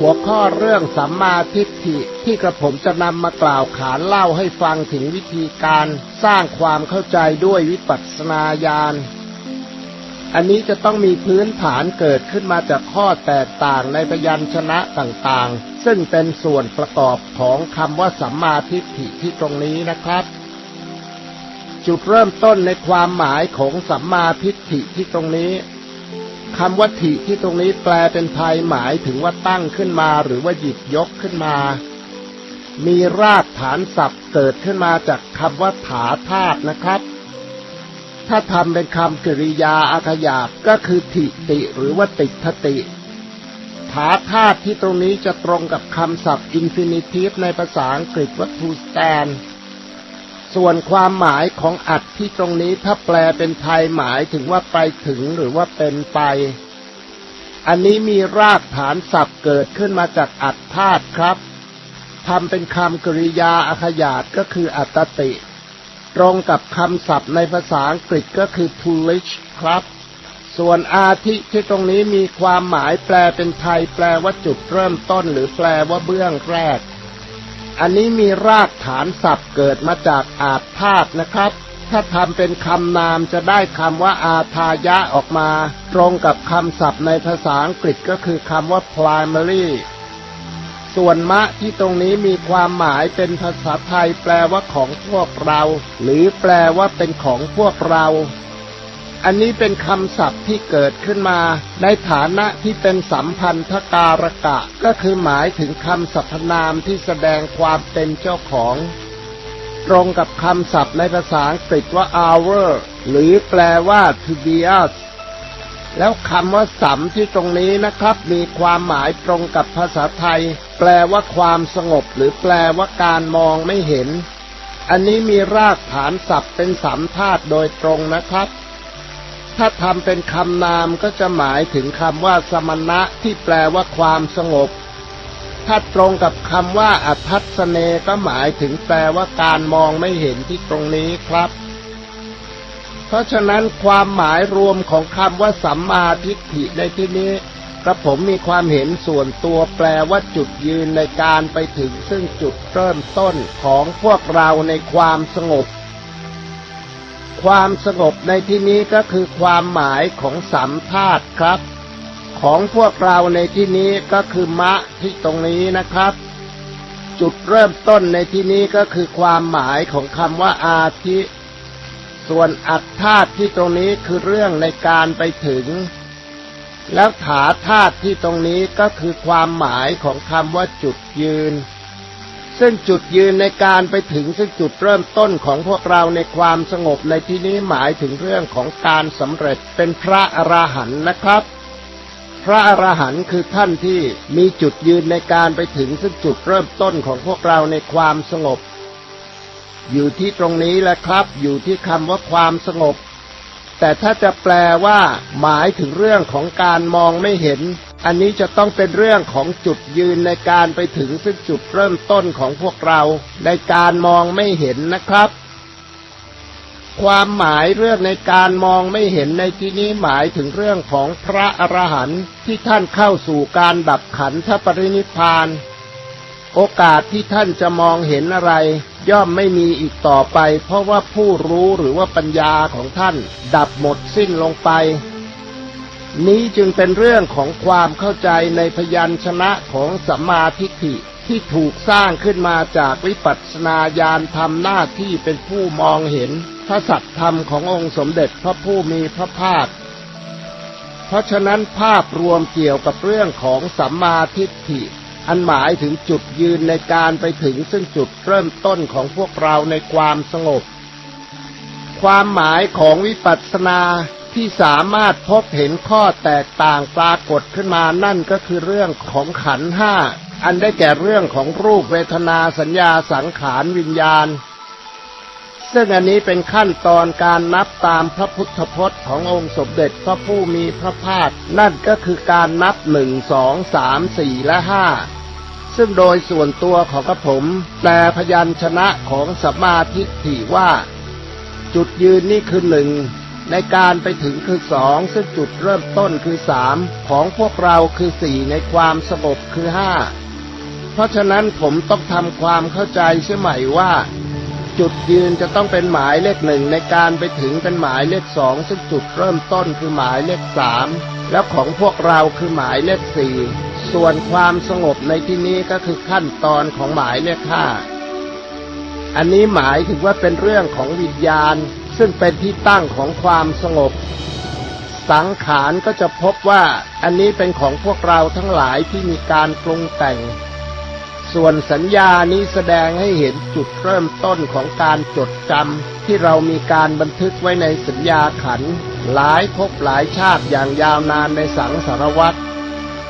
หัวข้อเรื่องสัมมาทิฏฐิที่กระผมจะนำมากล่าวขานเล่าให้ฟังถึงวิธีการสร้างความเข้าใจด้วยวิปัสสนาญาณ อันนี้จะต้องมีพื้นฐานเกิดขึ้นมาจากข้อแตกต่างในพยัญชนะต่างๆ ซึ่งเป็นส่วนประกอบของคำว่าสัมมาทิฏฐิที่ตรงนี้นะครับ จุดเริ่มต้นในความหมายของสัมมาทิฏฐิที่ตรงนี้ คำว่าถิที่ตรงนี้แปลเป็นไทยหมายถึงว่าตั้งขึ้นมาหรือว่าหยิบยกขึ้นมา มีรากฐานศัพท์เกิดขึ้นมาจากคำว่าถาธาตุนะครับ ถ้าทำเป็นคำกริยาอาขยาบก็คือถิติหรือว่าติทติ ถาธาตุที่ตรงนี้จะตรงกับคำศัพท์ infinitive ในภาษาอังกฤษว่า to stand ส่วนความหมายของอัดที่ตรงนี้ถ้าแปลเป็นไทยหมายถึงว่าไปถึงหรือว่าเป็นไป อันนี้มีรากฐานศัพท์เกิดขึ้นมาจากอัดธาตุครับทำเป็นคำกริยาอขยาตก็คืออัตติ ตรงกับคำศัพท์ในภาษาอังกฤษก็คือ foolish ครับ ส่วนอาทิที่ตรงนี้มีความหมายแปลเป็นไทย แปลว่าจุดเริ่มต้น หรือแปลว่าเบื้องแรก อันนี้มีรากฐานศัพท์เกิดมาจากอาธาตุนะครับ ถ้าทำเป็นคำนามจะได้คำว่าอาทายะออกมา ตรงกับคำศัพท์ในภาษาอังกฤษก็คือคำว่า primary ส่วนมะที่ตรงนี้มีความหมายเป็นภาษาไทยแปลว่าของพวกเรา หรือแปลว่าเป็นของพวกเรา อันนี้เป็นคำศัพท์ที่เกิดขึ้นมา ในฐานะที่เป็นสัมพันธการกะ ก็คือหมายถึงคำสรรพนามที่แสดงความเป็นเจ้าของ ตรงกับคำศัพท์ในภาษาอังกฤษว่า our หรือแปลว่า to be us แล้วคำว่าสัมที่ตรงนี้นะครับ มีความหมายตรงกับภาษาไทย แปลว่าความสงบ หรือแปลว่าการมองไม่เห็น อันนี้มีรากฐานศัพท์เป็นสัมธาตุโดยตรงนะครับ ถ้าทำเป็นคำนามก็จะหมายถึงคำว่าสมณะที่แปลว่าความสงบ ถ้าตรงกับคำว่าอัทัศเนก็หมายถึงแปลว่าการมองไม่เห็นที่ตรงนี้ครับ เพราะฉะนั้นความหมายรวมของคำว่าสัมมาทิฏฐิในที่นี้กระผมมีความเห็นส่วนตัวแปลว่าจุดยืนในการไปถึงซึ่งจุดเริ่มต้นของพวกเราในความสงบ ความสงบในที่นี้ก็คือความหมายของสัมธาตุครับ ของพวกเราในที่นี้ก็คือมะที่ตรงนี้นะครับ จุดเริ่มต้นในที่นี้ก็คือความหมายของคำว่าอาทิ ส่วนอัตธาตุที่ตรงนี้คือเรื่องในการไปถึง แล้วถาธาตุที่ตรงนี้ก็คือความหมายของคำว่าจุดยืน ซึ่งจุดยืนในการไปถึงซึ่งจุดเริ่มต้นของพวกเราในความสงบในที่นี้หมายถึงเรื่องของการสำเร็จเป็นพระอราหันต์นะครับ พระอราหันต์คือท่านที่มีจุดยืนในการไปถึงซึ่งจุดเริ่มต้นของพวกเราในความสงบ อยู่ที่ตรงนี้แหละครับ อยู่ที่คำว่าความสงบ แต่ถ้าจะแปลว่า หมายถึงเรื่องของการมองไม่เห็นอันนี้จะต้องเป็นเรื่องของจุดยืนในการไปถึงซึ่งจุดเริ่มต้นของพวกเราในการมองไม่เห็นนะครับ ความหมายเรื่องในการมองไม่เห็นในที่นี้หมายถึงเรื่องของพระอรหันต์ที่ท่านเข้าสู่การดับขันธปรินิพพาน โอกาสที่ท่านจะมองเห็นอะไร ย่อมไม่มีอีกต่อไป เพราะว่าผู้รู้หรือว่าปัญญาของท่าน ดับหมดสิ้นลงไป นี้จึงเป็นเรื่องของความเข้าใจในพยัญชนะของสัมมาทิฏฐิที่ถูกสร้างขึ้นมาจากวิปัสสนาญาณทำหน้าที่เป็นผู้มองเห็นพระสัตธรรมขององค์สมเด็จพระผู้มีพระภาค เพราะฉะนั้นภาพรวมเกี่ยวกับเรื่องของสัมมาทิฏฐิ อันหมายถึงจุดยืนในการไปถึงซึ่งจุดเริ่มต้นของพวกเราในความสงบ ความหมายของวิปัสสนา ที่สามารถพบเห็นข้อแตกต่างปรากฏขึ้นมานั่นก็คือเรื่องของขันห้า อันได้แก่เรื่องของรูปเวทนาสัญญาสังขารวิญญาณ ซึ่งอันนี้เป็นขั้นตอนการนับตามพระพุทธพจน์ขององค์สมเด็จพระผู้มีพระภาค นั่นก็คือการนับหนึ่งสองสามสี่และห้าซึ่งโดยส่วนตัวของกระผมแปลพยัญชนะของสัมมาทิฏฐิว่า จุดยืนนี่คือหนึ่ง ในการไปถึงคือสองซึ่งจุดเริ่มต้นคือสามของพวกเราคือสี่ในความสงบคือห้าเพราะฉะนั้นผมต้องทำความเข้าใจเสียใหม่ว่า จุดยืนจะต้องเป็นหมายเลขหนึ่งในการไปถึงเป็นหมายเลขสองซึ่งจุดเริ่มต้นคือหมายเลขสามแล้วของพวกเราคือหมายเลขสี่ส่วนความสงบในที่นี้ก็คือขั้นตอนของหมายเลขห้าอันนี้หมายถึงว่าเป็นเรื่องของวิญญาณ ซึ่งเป็นที่ตั้งของความสงบ สังขารก็จะพบว่าอันนี้เป็นของพวกเราทั้งหลายที่มีการปรุงแต่ง ส่วนสัญญานี้แสดงให้เห็นจุดเริ่มต้นของการจดจำที่เรามีการบันทึกไว้ในสัญญาขันหลายภพหลายชาติอย่างยาวนานในสังสารวัฏ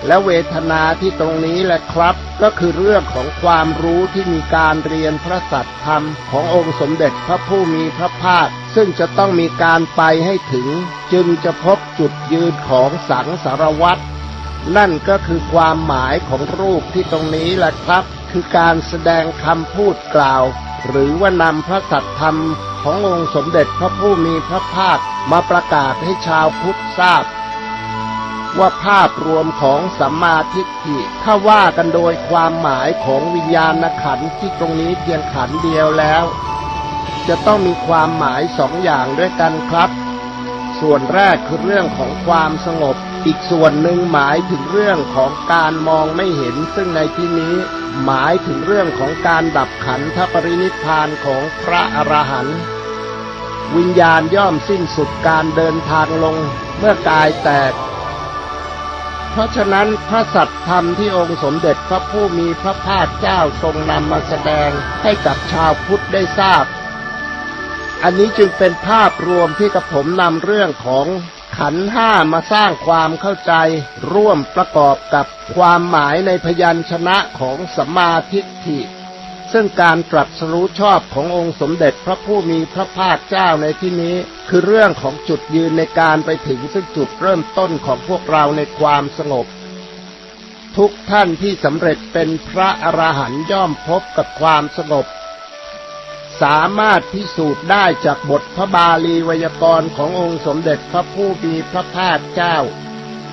และเวทนาที่ตรงนี้แหละครับ ก็คือเรื่องของความรู้ที่มีการเรียนพระสัตธรรมขององค์สมเด็จพระผู้มีพระภาค ซึ่งจะต้องมีการไปให้ถึง จึงจะพบจุดยืนของสังสารวัฏนั่นก็คือความหมายของรูปที่ตรงนี้แหละครับ คือการแสดงคำพูดกล่าว หรือว่านำพระสัตธรรมขององค์สมเด็จพระผู้มีพระภาคมาประกาศให้ชาวพุทธทราบ ว่าภาพรวมของสัมมาทิฏฐิถ้าว่ากันโดยความหมายของวิญญาณขันธ์ที่ตรงนี้เพียงขันธ์เดียวแล้ว จะต้องมีความหมายสองอย่างด้วยกันครับ ส่วนแรกคือเรื่องของความสงบ อีกส่วนหนึ่งหมายถึงเรื่องของการมองไม่เห็น ซึ่งในที่นี้หมายถึงเรื่องของการดับขันธปรินิพพานของพระอรหันต์วิญญาณย่อมสิ้นสุดการเดินทางลง เมื่อกายแตก เพราะฉะนั้นพระสัตธรรมที่องค์สมเด็จพระผู้มีพระภาคเจ้าทรงนำมาแสดงให้กับชาวพุทธได้ทราบ อันนี้จึงเป็นภาพรวมที่กระผมนำเรื่องของขันห้ามาสร้างความเข้าใจ ร่วมประกอบกับความหมายในพยัญชนะของสัมมาทิฏฐิ ซึ่งการตรัสรู้ชอบขององค์สมเด็จพระผู้มีพระภาคเจ้าในที่นี้ คือเรื่องของจุดยืนในการไปถึงซึ่งจุดเริ่มต้นของพวกเราในความสงบ ทุกท่านที่สำเร็จเป็นพระอรหันต์ย่อมพบกับความสงบ สามารถพิสูจน์ได้จากบทพระบาลีไวยากรณ์ขององค์สมเด็จพระผู้มีพระภาคเจ้า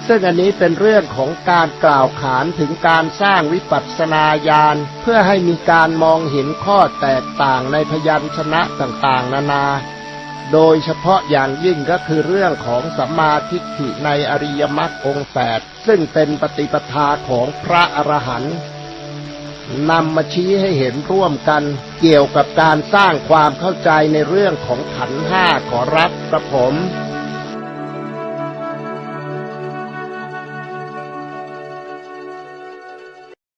ซึ่งอันนี้เป็นเรื่องของการกล่าวขานถึงการสร้างวิปัสสนาญาณเพื่อให้มีการมองเห็นข้อแตกต่างในพยัญชนะต่างๆ นานา โดยเฉพาะอย่างยิ่งก็คือเรื่องของสัมมาทิฏฐิในอริยมรรคองแปดซึ่งเป็นปฏิปทาของพระอรหันต์นำมาชี้ให้เห็นร่วมกันเกี่ยวกับการสร้างความเข้าใจในเรื่องของขันห้าขอรับกระผม